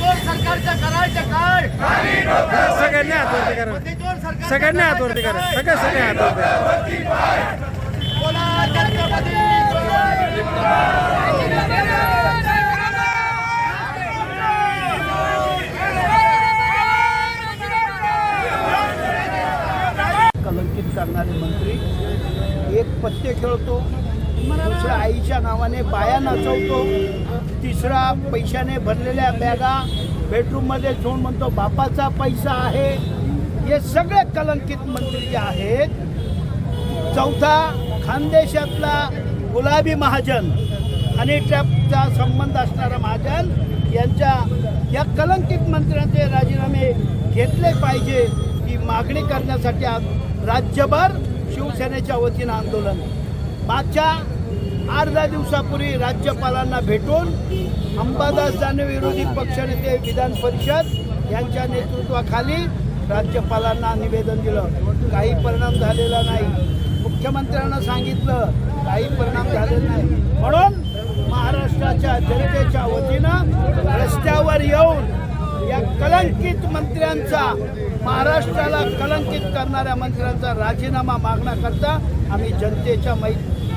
सरकारच्या करायच्या काय सगळ्यांनी हातवरती करा. सगळ्यांनी हातवरती करा. करायच्या सगळं सगळे हातवरती? बोला छत्रपती कलंकित करणारे मंत्री एक पत्ते खेळतो दुसऱ्या आईच्या नावाने बाया नाचवतो. तिसरा पैशाने भरलेल्या बॅगा बेडरूममध्ये ठेवून म्हणतो बापाचा पैसा आहे. हे सगळे कलंकित मंत्री जे आहेत चौथा खानदेशातला गुलाबी महाजन आणि ट्रॅपचा संबंध असणारा महाजन यांच्या या कलंकित मंत्र्यांचे राजीनामे घेतले पाहिजे ही मागणी करण्यासाठी आज राज्यभर शिवसेनेच्या वतीनं आंदोलन. मागच्या आठ दहा दिवसापूर्वी राज्यपालांना भेटून अंबादास दानवे विरोधी पक्षनेते विधान परिषद यांच्या नेतृत्वाखाली राज्यपालांना निवेदन दिलं. काही परिणाम झालेला नाही. मुख्यमंत्र्यांना सांगितलं काही परिणाम झालेला नाही. म्हणून महाराष्ट्राच्या जनतेच्या वतीनं रस्त्यावर येऊन या कलंकित मंत्र्यांचा महाराष्ट्राला कलंकित करणाऱ्या मंत्र्यांचा राजीनामा मागण्याकरता आम्ही जनतेच्या मै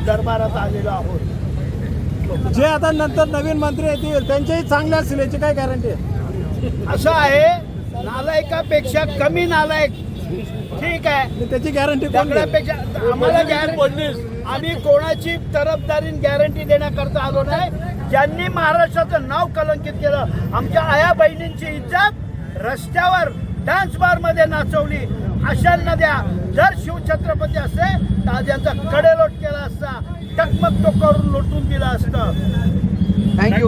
दरबारात आलेलो आहोत. जे आता नंतर नवीन मंत्री येतील त्यांच्याही चांगल्या असतील याची काय गॅरंटी आहे? असं आहे नालायकापेक्षा कमी नालायक. ठीक आहे. त्याची गॅरंटी? दगडापेक्षा आम्हाला गॅरंटी आम्ही कोणाची तरफदारी गॅरंटी देण्याकरता आलो नाही. ज्यांनी महाराष्ट्राचं नाव कलंकित केलं आमच्या आया बहिणींची इज्जत रस्त्यावर डान्स बारमध्ये नाचवली. अशांना द्या. जर शिवछत्रपती असते तर आज यांचा मग तो करून लुटून दिला असतं. थँक्यू